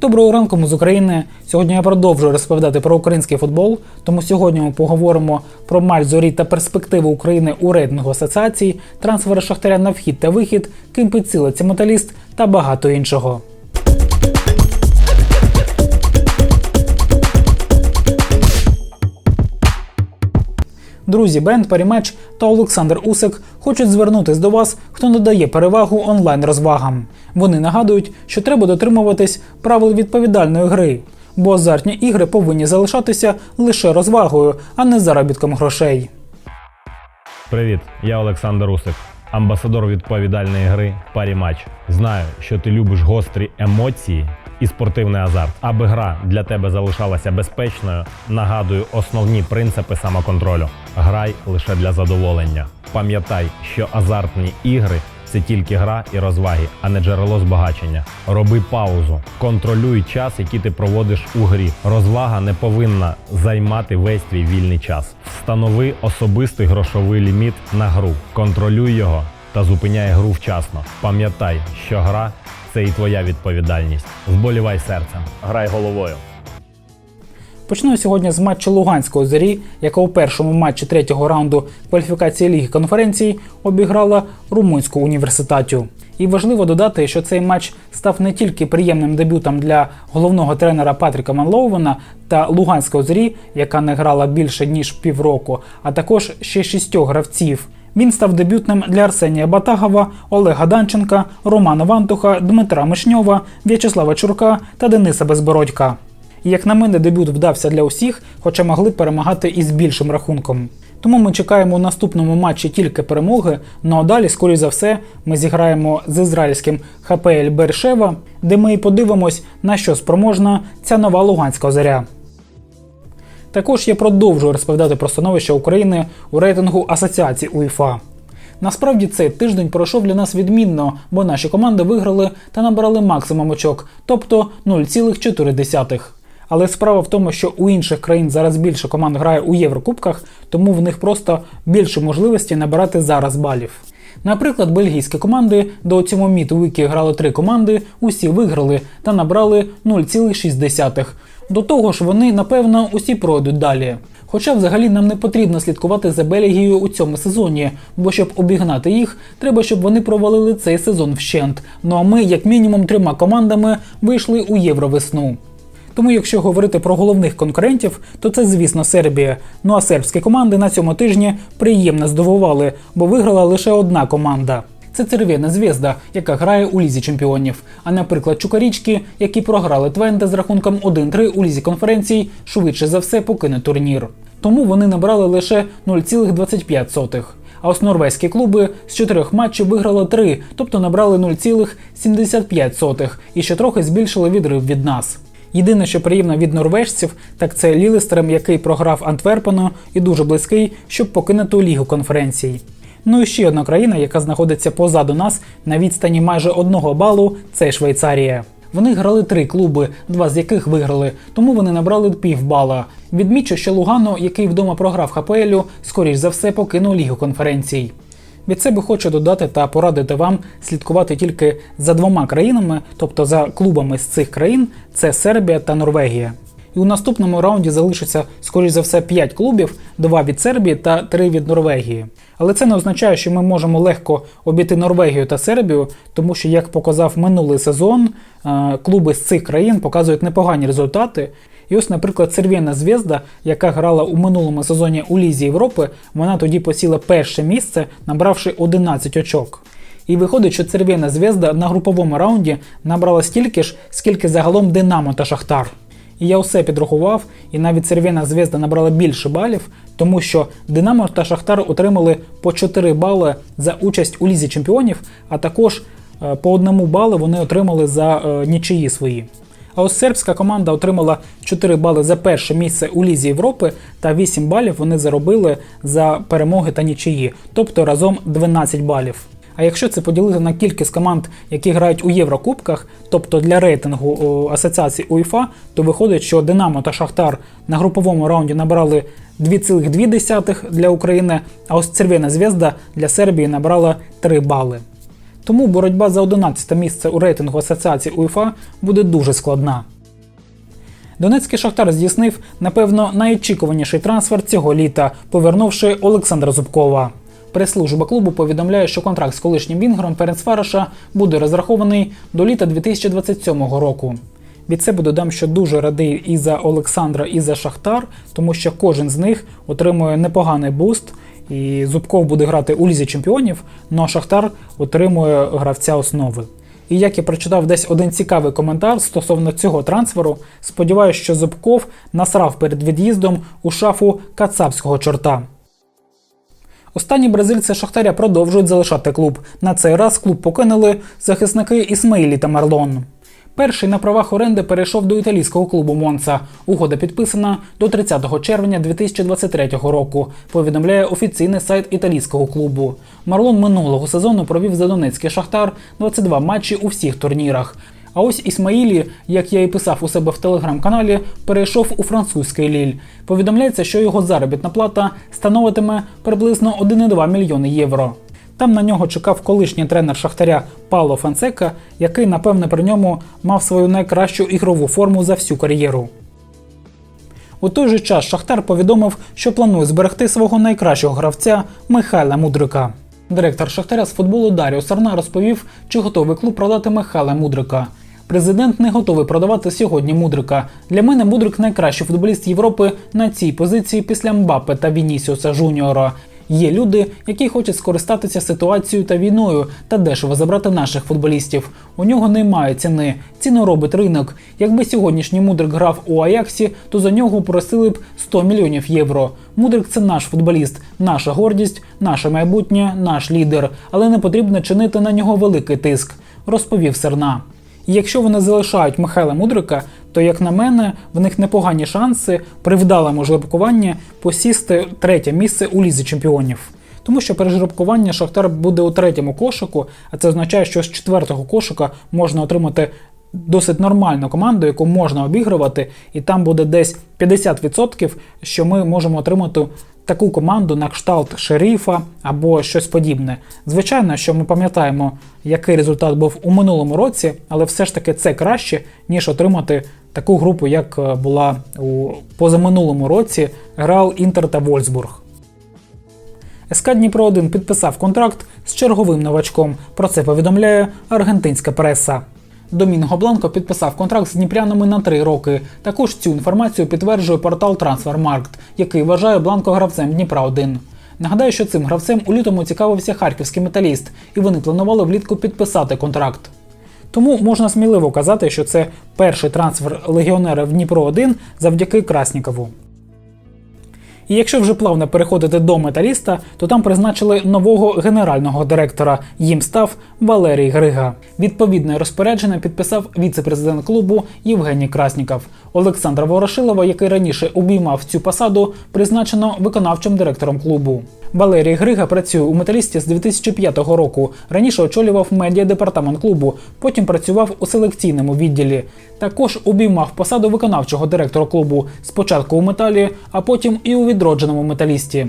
Доброго ранку, ми з України. Сьогодні я продовжую розповідати про український футбол. Тому сьогодні ми поговоримо про матч зорі та перспективи України у рейтингу асоціацій, трансфери Шахтаря на вхід та вихід, ким підсилиться металіст та багато іншого. Друзі, Бенд Парімеч та Олександр Усик хочуть звернутись до вас, хто надає перевагу онлайн розвагам. Вони нагадують, що треба дотримуватись правил відповідальної гри, бо азартні ігри повинні залишатися лише розвагою, а не заробітком грошей. Привіт, я Олександр Усик, амбасадор відповідальної гри парі матч. Знаю, що ти любиш гострі емоції і спортивний азарт. Аби гра для тебе залишалася безпечною, нагадую основні принципи самоконтролю. Грай лише для задоволення. Пам'ятай, що азартні ігри це тільки гра і розваги, а не джерело збагачення. Роби паузу, контролюй час, який ти проводиш у грі. Розвага не повинна займати весь твій вільний час. Встанови особистий грошовий ліміт на гру, контролюй його та зупиняй гру вчасно. Пам'ятай, що гра це і твоя відповідальність. Вболівай серцем, грай головою. Почну сьогодні з матчу Луганської зорі, яка у першому матчі третього раунду кваліфікації Ліги конференцій обіграла румунську університатю. І важливо додати, що цей матч став не тільки приємним дебютом для головного тренера Патріка Манлоувена та Луганської зорі, яка не грала більше ніж півроку, а також ще шістьох гравців. Він став дебютним для Арсенія Батагова, Олега Данченка, Романа Вантуха, Дмитра Мишньова, В'ячеслава Чурка та Дениса Безбородька. Як на мене, дебют вдався для усіх, хоча могли перемагати і з більшим рахунком. Тому ми чекаємо у наступному матчі тільки перемоги. Ну а далі, скоріш за все, ми зіграємо з ізраїльським ХПЛ Бершева, де ми і подивимось, на що спроможна ця нова Луганська зоря. Також я продовжую розповідати про становище України у рейтингу Асоціації УЄФА. Насправді цей тиждень пройшов для нас відмінно, бо наші команди виграли та набрали максимум очок, тобто 0,4. Але справа в тому, що у інших країн зараз більше команд грає у Єврокубках, тому в них просто більше можливості набирати зараз балів. Наприклад, бельгійські команди до цього міту віки грали три команди, усі виграли та набрали 0,6. До того ж, вони напевно усі пройдуть далі. Хоча взагалі нам не потрібно слідкувати за Бельгією у цьому сезоні, бо щоб обігнати їх, треба, щоб вони провалили цей сезон вщент. Ну а ми, як мінімум, трьома командами вийшли у Євровесну. Тому, якщо говорити про головних конкурентів, то це, звісно, Сербія. Ну а сербські команди на цьому тижні приємно здивували, бо виграла лише одна команда. Це Цервєна Звєзда, яка грає у лізі чемпіонів. А наприклад, Чукарічки, які програли Твенте з рахунком 1-3 у лізі конференцій, швидше за все покине турнір. Тому вони набрали лише 0,25. А ось норвезькі клуби з чотирьох матчів виграли 3, тобто набрали 0,75 і ще трохи збільшили відрив від нас. Єдине, що приємно від норвежців, так це Лілестерем, який програв Антверпену і дуже близький, щоб покинути лігу конференцій. Ну і ще одна країна, яка знаходиться позаду нас на відстані майже одного балу, це Швейцарія. Вони грали три клуби, два з яких виграли, тому вони набрали півбала. Відмічу, що Лугано, який вдома програв ХПЛю, скоріш за все покинув лігу конференцій. Від себе хочу додати та порадити вам слідкувати тільки за двома країнами, тобто за клубами з цих країн це Сербія та Норвегія. І у наступному раунді залишиться, скоріш за все, 5 клубів, 2 від Сербії та 3 від Норвегії. Але це не означає, що ми можемо легко обійти Норвегію та Сербію, тому що, як показав минулий сезон, е, клуби з цих країн показують непогані результати. І ось, наприклад, Сервєна Звєзда, яка грала у минулому сезоні у Лізі Європи, вона тоді посіла перше місце, набравши 11 очок. І виходить, що Цервєна Звєзда на груповому раунді набрала стільки ж, скільки загалом Динамо та Шахтар. І я усе підрахував, і навіть Цервєна Звєзда набрала більше балів, тому що Динамо та Шахтар отримали по 4 бали за участь у Лізі Чемпіонів, а також е, по одному бали вони отримали за е, нічиї свої. А ось сербська команда отримала 4 бали за перше місце у Лізі Європи та 8 балів вони заробили за перемоги та нічиї, тобто разом 12 балів. А якщо це поділити на кількість команд, які грають у Єврокубках, тобто для рейтингу асоціації УЄФА, то виходить, що Динамо та Шахтар на груповому раунді набрали 2,2 для України, а ось Цервєна Звєзда для Сербії набрала 3 бали. Тому боротьба за 11 місце у рейтингу асоціації УЄФА буде дуже складна. Донецький Шахтар здійснив, напевно, найочікуваніший трансфер цього літа, повернувши Олександра Зубкова. Прес-служба клубу повідомляє, що контракт з колишнім вінгером Перенцфараша буде розрахований до літа 2027 року. Від себе додам, що дуже радий і за Олександра, і за Шахтар, тому що кожен з них отримує непоганий буст. І Зубков буде грати у лізі чемпіонів, ну а Шахтар отримує гравця основи. І як я прочитав десь один цікавий коментар стосовно цього трансферу, сподіваюся, що Зубков насрав перед від'їздом у шафу кацапського чорта. Останні бразильці Шахтаря продовжують залишати клуб. На цей раз клуб покинули захисники Ісмаїлі та Марлон. Перший на правах оренди перейшов до італійського клубу Монца. Угода підписана до 30 червня 2023 року. Повідомляє офіційний сайт італійського клубу. Марлон минулого сезону провів за Донецький Шахтар 22 матчі у всіх турнірах. А ось Ісмаїлі, як я і писав у себе в телеграм-каналі, перейшов у французький ліль. Повідомляється, що його заробітна плата становитиме приблизно 1,2 мільйони євро. Там на нього чекав колишній тренер Шахтаря Пало Фансека, який, напевне, при ньому мав свою найкращу ігрову форму за всю кар'єру. У той же час Шахтар повідомив, що планує зберегти свого найкращого гравця Михайла Мудрика. Директор Шахтаря з футболу Даріо Сарна розповів, чи готовий клуб продати Михайла Мудрика. Президент не готовий продавати сьогодні Мудрика. Для мене Мудрик найкращий футболіст Європи на цій позиції після Мбаппе та Вінісіуса Жуніора. Є люди, які хочуть скористатися ситуацією та війною та дешево забрати наших футболістів. У нього немає ціни. Ціну робить ринок. Якби сьогоднішній мудрик грав у Аяксі, то за нього просили б 100 мільйонів євро. Мудрик це наш футболіст, наша гордість, наше майбутнє, наш лідер. Але не потрібно чинити на нього великий тиск, розповів Серна. І якщо вони залишають Михайла Мудрика, то, як на мене, в них непогані шанси при вдалому жеребкуванні посісти третє місце у лізі чемпіонів. Тому що при жеребкуванні Шахтар буде у третьому кошику, а це означає, що з четвертого кошика можна отримати досить нормальну команду, яку можна обігрувати, і там буде десь 50%, що ми можемо отримати таку команду на кшталт шерифа або щось подібне. Звичайно, що ми пам'ятаємо, який результат був у минулому році, але все ж таки це краще, ніж отримати таку групу, як е, була у позаминулому році Реал Інтер та Вольсбург. СК Дніпро 1 підписав контракт з черговим новачком. Про це повідомляє аргентинська преса. Домінго Бланко підписав контракт з дніпрянами на три роки. Також цю інформацію підтверджує портал Transfermarkt, який вважає Бланко гравцем Дніпра 1. Нагадаю, що цим гравцем у лютому цікавився харківський металіст, і вони планували влітку підписати контракт. Тому можна сміливо казати, що це перший трансфер легіонера в Дніпро 1 завдяки Краснікову. І якщо вже плавно переходити до металіста, то там призначили нового генерального директора. Їм став Валерій Грига. Відповідне розпорядження підписав віце-президент клубу Євгеній Красніков. Олександра Ворошилова, який раніше обіймав цю посаду, призначено виконавчим директором клубу. Валерій Грига працює у металісті з 2005 року. Раніше очолював медіа департамент клубу, потім працював у селекційному відділі. Також обіймав посаду виконавчого директора клубу спочатку у металі, а потім і у відродженому металісті.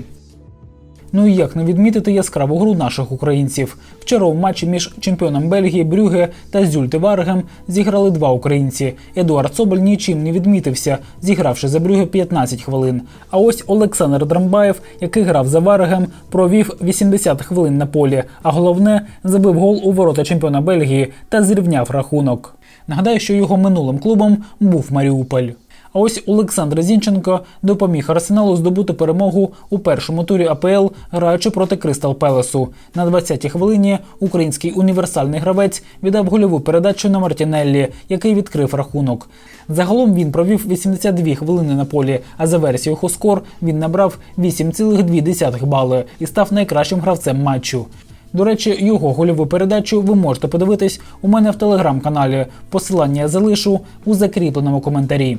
Ну і як не відмітити яскраву гру наших українців. Вчора у матчі між чемпіоном Бельгії Брюге та Зюльте Варгем зіграли два українці. Едуард Соболь нічим не відмітився, зігравши за Брюге 15 хвилин. А ось Олександр Драмбаєв, який грав за Варгем, провів 80 хвилин на полі, а головне забив гол у ворота чемпіона Бельгії та зрівняв рахунок. Нагадаю, що його минулим клубом був Маріуполь. А ось Олександр Зінченко допоміг Арсеналу здобути перемогу у першому турі АПЛ, граючи проти Кристал Пелесу. На 20-й хвилині український універсальний гравець віддав гольову передачу на Мартінеллі, який відкрив рахунок. Загалом він провів 82 хвилини на полі, а за версією Хоскор він набрав 8,2 бали і став найкращим гравцем матчу. До речі, його гольову передачу ви можете подивитись у мене в телеграм-каналі. Посилання залишу у закріпленому коментарі.